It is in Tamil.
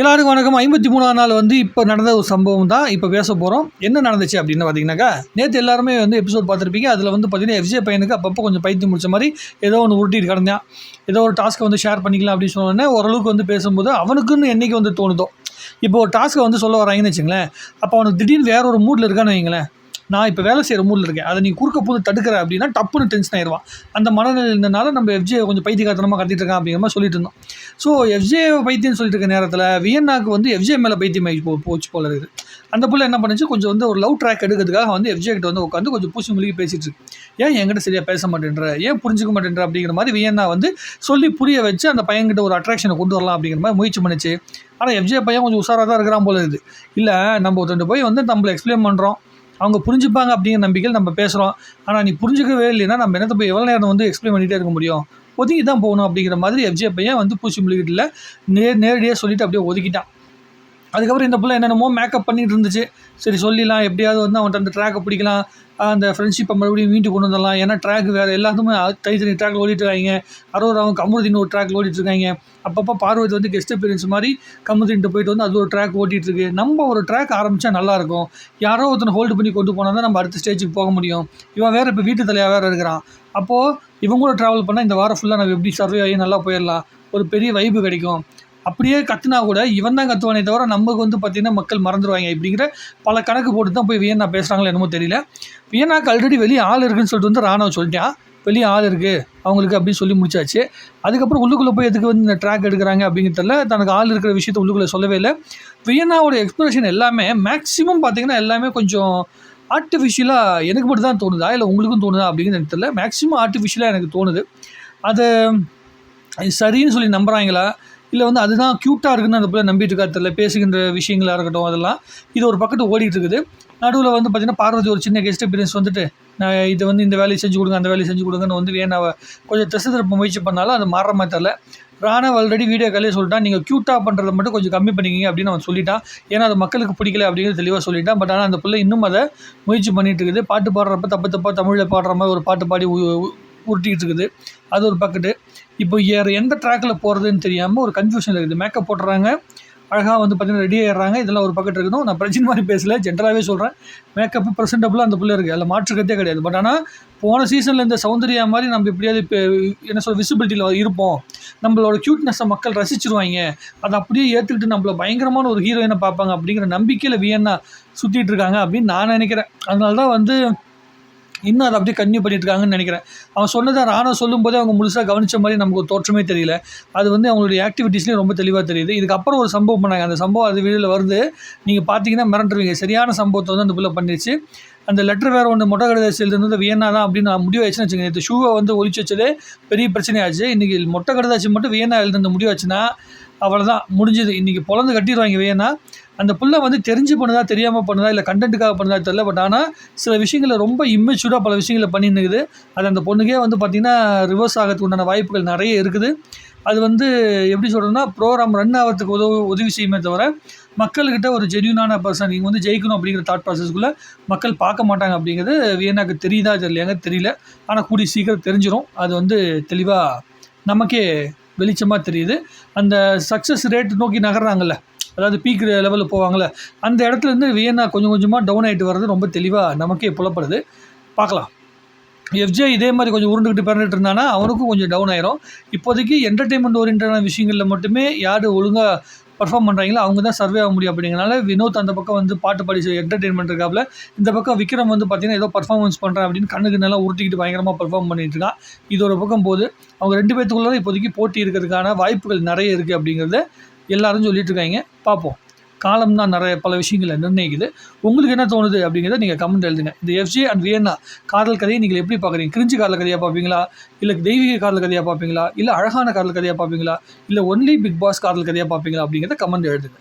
எல்லாருக்கும் வணக்கம். ஐம்பத்தி மூணாம் நாள் வந்து இப்போ நடந்த ஒரு சம்பவம் தான். இப்போ பேச போகிறோம் என்ன நடந்துச்சு அப்படின்னு பார்த்தீங்கன்னாக்கா நேற்று எல்லாருமே வந்து எபிசோட் பார்த்துருப்பீங்க. அதில் வந்து பார்த்தீங்கன்னா எஃப்ஜே பையனுக்கு அப்பப்போ கொஞ்சம் பைத்தியம் முடிச்ச மாதிரி ஏதோ ஒன்று உருட்டிட்டு கிடந்தான். ஏதோ ஒரு டாஸ்க்கை வந்து ஷேர் பண்ணிக்கலாம் அப்படின்னு சொன்னோடனே ஓரளவுக்கு வந்து பேசும்போது அவனுக்குன்னு என்றைக்கு வந்து தோணுதோ. இப்போ ஒரு டாஸ்க்கை வந்து சொல்ல வராங்கன்னு வச்சுங்களேன். அப்போ அவனுக்கு திடீர்னு வேற ஒரு மூடில் இருக்கான்னு வைங்களேன் நான் இப்போ வேலை செய்கிற மூடில் இருக்கேன். அதை நீ குறுக்க போது தடுக்கிற அப்படின்னா டப்புன்னு டென்ஷன் ஆயிடுவான் அந்த மனநிலை இருந்தனால நம்ம எஃப்ஜே கொஞ்சம் பைத்தியகாரத்தனமாக கத்திட்டு இருக்கான் அப்படிங்கிற மாதிரி சொல்லிட்டு இருந்தோம். ஸோ எஃப்ஜே பைத்தியம்னு சொல்லிட்டு இருக்க நேரத்தில் வியன்னாக்கு வந்து எஃப்ஜே மேலே பைத்தியம் ஆகி போ போச்சு போல இருக்குது. அந்த புள்ள என்ன பண்ணுச்சு? கொஞ்சம் வந்து ஒரு லவ் ட்ராக் எடுக்கிறதுக்காக வந்து எஃப்ஜே கிட்ட வந்து உட்காந்து கொஞ்சம் பூசி முழுகி பேசிட்டு இருக்கு. ஏன் என்கிட்ட சரியாக பேச மாட்டேன்ற? ஏன் புரிஞ்சுக்க மாட்டேன்ற? அப்படிங்கிற மாதிரி வியன்னா வந்து சொல்லி புரிய வச்சு அந்த பையன்கிட்ட ஒரு அட்ராக்ஷனை கொண்டு வரலாம் அப்படிங்கிற மாதிரி முயற்சி பண்ணுச்சு. ஆனால் எஃப்ஜே பையன் கொஞ்சம் உஷாராக தான் இருக்கிறான் போல இருக்குது. இல்லை நம்ம ஒருத்தண்டு போய் வந்து நம்மளை எக்ஸ்பிளைன் பண்ணுறோம் அவங்க புரிஞ்சுப்பாங்க அப்படிங்கிற நம்பிக்கையில் நம்ம பேசுகிறோம் ஆனால் நீ புரிஞ்சுக்கவே இல்லைன்னா நம்ம என்னத்தை போய் எவ்வளோ நேரம் வந்து எக்ஸ்பிளைன் பண்ணிகிட்டே இருக்க முடியும்? ஒதுங்கி தான் போகணும் அப்படிங்கிற மாதிரி எஃப்ஜே பையன் வந்து பூச்சி முழுகிட்டில் நே நேரடியாக சொல்லிவிட்டு அப்படியே ஒதுக்கிட்டான். அதுக்கப்புறம் இந்த பிள்ளை என்னென்னமோ மேக்கப் பண்ணிகிட்டு இருந்துச்சு சரி சொல்லிடலாம். எப்படியாவது வந்து அவன்கிட்ட அந்த ட்ராக்கை பிடிக்கலாம். அந்த ஃப்ரெண்ட்ஷிப்பை மறுபடியும் வீட்டுக்கு கொண்டு வந்துடலாம். ஏன்னா ட்ராக் வேறு எல்லாத்துமே தனித்தனி ட்ராக்ல ஓடிட்டுருக்காங்க. அரோராவும் கமருதீன் ஒரு ட்ராக்ல ஓடிட்டுருக்காங்க. அப்பப்போ பார்வதி வந்து கெஸ்ட் அப்பீரன்ஸ் மாதிரி கமருதீன்ட்டு போயிட்டு வந்து அது ஒரு ட்ராக் ஓட்டிகிட்ருக்கு நம்ம ஒரு ட்ராக் ஆரம்பித்தா நல்லாயிருக்கும். யாரோ ஒருத்தனை ஹோல்டு பண்ணி கொண்டு போனால் தான் நம்ம அடுத்த ஸ்டேஜுக்கு போக முடியும். இவன் வேறு இப்போ வீட்டு தலையாக வேறு இருக்கிறான். அப்போது இவங்க கூட ட்ராவல் பண்ணால் இந்த வாரம் ஃபுல்லாக நம்ம எப்படி சர்வே ஆகி நல்லா போயிடலாம். ஒரு பெரிய வைப்பு கிடைக்கும். அப்படியே கத்துனா கூட இவன் தான் கத்துவானே தவிர நமக்கு வந்து பார்த்திங்கன்னா மக்கள் மறந்துடுவாங்க இப்படிங்கிற பல கணக்கு போட்டு தான் போய் வியன்னா பேசுகிறாங்களோ என்னமோ தெரியல. வியன்னாக்கு ஆல்ரெடி வெளியே ஆள் இருக்குன்னு சொல்லிட்டு வந்து ராணுவ சொல்லிட்டான். வெளியே ஆள் இருக்குது அவங்களுக்கு அப்படின்னு சொல்லி முடிச்சாச்சு. அதுக்கப்புறம் உள்ளுக்குள்ளே போய் எதுக்கு வந்து இந்த ட்ராக் எடுக்கிறாங்க அப்படிங்கிறதுல தனக்கு ஆள் இருக்கிற விஷயத்த உள்ளுக்குள்ளே சொல்லவே இல்லை. வியன்னாவோட எக்ஸ்பிரஷன் எல்லாமே மேக்ஸிமம் பார்த்திங்கன்னா எல்லாமே கொஞ்சம் ஆர்டிஃபிஷியலாக எனக்கு மட்டும் தான் தோணுதா? இல்லை உங்களுக்கும் தோணுதா அப்படிங்கிறது எனக்கு தெரியல. மேக்ஸிமம் ஆர்டிஃபிஷியலாக எனக்கு தோணுது. அது சரின்னு சொல்லி நம்புகிறாங்களா இல்லை வந்து அதுதான் க்யூட்டாக இருக்குன்னு அந்த பிள்ளை நம்பிட்டு இருக்கா தெரியல. பேசுகின்ற விஷயங்களாக இருக்கட்டும் அதெல்லாம். இது ஒரு பக்கத்து ஓடிட்டு இருக்குது. நடுவில் வந்து பார்த்திங்கன்னா பார்வதி ஒரு சின்ன கெஸ்ட் எக்ஸ்பீரியன்ஸ் வந்துட்டு நான் இதை வந்து இந்த வேலையை செஞ்சு கொடுங்க அந்த வேலையை செஞ்சு கொடுங்கன்னு வந்து வேணாவை கொஞ்சம் திசை திருப்ப முயற்சி பண்ணாலும் அது மாற மாதிரி தெரில ராணவ் ஆல்ரெடி வீடியோ காலே சொல்லிட்டான் நீங்கள் க்யூட்டாக பண்ணுறத மட்டும் கொஞ்சம் கம்மி பண்ணிக்கிங்க அப்படின்னு அவன் சொல்லிட்டான். ஏன்னா அது மக்களுக்கு பிடிக்கல அப்படிங்கிறது தெளிவாக சொல்லிட்டான். பட் ஆனால் அந்த பிள்ளை இன்னும் அதை முயற்சி பண்ணிகிட்டு இருக்குது. பாட்டு பாடுறப்ப தப்பு தப்பாக தமிழில் பாடுற மாதிரி ஒரு பாட்டு பாடி உருட்டிகிட்டு இருக்குது. அது ஒரு பக்கெட்டு இப்போ ஏற எந்த ட்ராக்கில் போகிறதுன்னு தெரியாமல் ஒரு கன்ஃபியூஷன் இருக்குது. மேக்கப் போட்டுறாங்க. அழகாக வந்து பார்த்திங்கன்னா ரெடி ஆகிடுறாங்க இதெல்லாம் ஒரு பக்கெட் இருக்கணும். நான் பிரச்சனை மாதிரி பேசல. ஜென்ரலாகவே சொல்கிறேன் மேக்கப்பு ப்ரெசென்டபுளாக அந்த பிள்ளை இருக்குது அதில் மாற்றுக்கிறதே கிடையாது. பட் ஆனால் போன சீசனில் இந்த சௌந்தர்யா மாதிரி நம்ம எப்படியாவது இப்போ என்ன சொல்ல விசிபிலிட்டியில் இருப்போம். நம்மளோட க்யூட்னஸை மக்கள் ரசிச்சிருவாங்க. அதை அப்படியே ஏற்றுக்கிட்டு நம்மளை பயங்கரமான ஒரு ஹீரோயினை பார்ப்பாங்க. அப்படிங்கிற நம்பிக்கையில் வியன்னா சுற்றிட்டு இருக்காங்க அப்படின்னு நான் நினைக்கிறேன். அதனால தான் வந்து இன்னும் அதை அப்படியே கன்டினியூ பண்ணிட்டுருக்காங்கன்னு நினைக்கிறேன். அவன் சொன்னதை ராணா சொல்லும்போதே அவங்க முழுசாக கவனித்த மாதிரி நமக்கு ஒரு தோற்றமே தெரியல. அது வந்து அவங்களுடைய ஆக்டிவிட்டீஸ்லேயும் ரொம்ப தெளிவாக தெரியுது. இதுக்கப்புறம் ஒரு சம்பவம் பண்ணாங்க. அந்த சம்பவம் அது வீடியோவில் வருது. நீங்கள் பார்த்தீங்கன்னா மிரண்டுருவீங்க. சரியான சம்பவத்தை வந்து அந்த பிள்ளை பண்ணிடுச்சு அந்த லெட்டர் வேறு ஒன்று மொட்டை கடிதாசியிலிருந்து வியன்னா தான் அப்படின்னு நான் முடிவு ஆச்சுன்னு இந்த ஷூவை வந்து ஒழிச்சு வச்சதே பெரிய பிரச்சனையாச்சு. இன்றைக்கி மொட்டை கடிதாசி மட்டும் வியன்னா எழுந்த முடிவு ஆச்சுன்னா அவ்வளோதான் முடிஞ்சது. இன்றைக்கி பிறந்து கட்டிடுவாங்க வேணா அந்த பிள்ளை வந்து தெரிஞ்சு பண்ணுதா தெரியாமல் பண்ணுதா இல்லை கண்டென்ட்டுக்காக பண்ணுதா தெரியல. பட் ஆனால் சில விஷயங்களை ரொம்ப இம்மெச்சூர்டாக பல விஷயங்களை பண்ணிருக்குது அது அந்த பொண்ணுக்கே வந்து பார்த்திங்கன்னா ரிவர்ஸ் ஆகிறதுக்கு உண்டான வாய்ப்புகள் நிறைய இருக்குது. அது வந்து எப்படி சொல்கிறதுனா ப்ரோக்ராம் ரன் ஆகிறதுக்கு உதவு உதவி செய்யுமே தவிர மக்கள்கிட்ட ஒரு ஜென்யூனான பர்சன் நீங்கள் வந்து ஜெயிக்கணும் அப்படிங்கிற தாட் ப்ராசஸ்க்குள்ளே மக்கள் பார்க்க மாட்டாங்க அப்படிங்கிறது வியனாக்கு தெரியுதா தெரியலையாங்க தெரியல. ஆனால் கூடி சீக்கிரம் தெரிஞ்சிடும் அது வந்து தெளிவாக நமக்கே வெளிச்சமாக தெரியுது. அந்த சக்ஸஸ் ரேட் நோக்கி நகர்றாங்கல்ல அதாவது பீக் லெவலில் போவாங்கள்ல அந்த இடத்துலேருந்து வியன்னா கொஞ்சம் கொஞ்சமாக டவுன் ஆகிட்டு வர்றது ரொம்ப தெளிவாக நமக்கே புலப்படுது. பார்க்கலாம். எஃப்ஜே இதே மாதிரி கொஞ்சம் உருண்டுக்கிட்டு பிறந்துட்டு இருந்தானா அவனுக்கும் கொஞ்சம் டவுன் ஆயிரும். இப்போதைக்கு என்டர்டெயின்மெண்ட் ஓரியன்டான விஷயங்களில் மட்டுமே யார் ஒழுங்காக பர்ஃபார்ம் பண்ணுறாங்களோ அவங்க தான் சர்வே ஆக முடியும் அப்படிங்கிறனால வினோத் அந்த பக்கம் வந்து பாட்டு பாடி என்டர்டெயின்மெண்ட் இருக்காப்புல இந்த பக்கம் விக்ரம் வந்து பார்த்தீங்கன்னா ஏதோ பர்ஃபார்மன்ஸ் பண்ணுறேன் அப்படின்னு கண்ணுக்கு நல்லா உருட்டிக்கிட்டு பயங்கரமாக பர்ஃபார்ம் பண்ணிட்டு இருக்கான். இது ஒரு பக்கம் போது அவங்க ரெண்டு பேர்த்துக்குள்ளே இப்போதைக்கு போட்டி இருக்கிறதுக்கான வாய்ப்புகள் நிறைய இருக்குது அப்படிங்கிறத எல்லாரும் சொல்லிட்டு இருக்காங்க. பார்ப்போம் காலம் தான் நிறைய பல விஷயங்களை நிர்ணயிக்குது. உங்களுக்கு என்ன தோணுது அப்படிங்கிறத நீங்கள் கமெண்ட் எழுதுங்க. இந்த எஃப்ஜே அண்ட் வியன்னா காதல் கதையை நீங்கள் எப்படி பார்க்குறீங்க? கிரிஞ்சு காதல் கதையாக பார்ப்பீங்களா? இல்லை தெய்வீக காதல் கதையாக பார்ப்பீங்களா? இல்லை அழகான காதல் கதையாக பார்ப்பீங்களா? இல்லை ஒன்லி பிக் பாஸ் காதல் கதையாக பார்ப்பீங்களா அப்படிங்கிறத கமெண்ட் எழுதுங்க.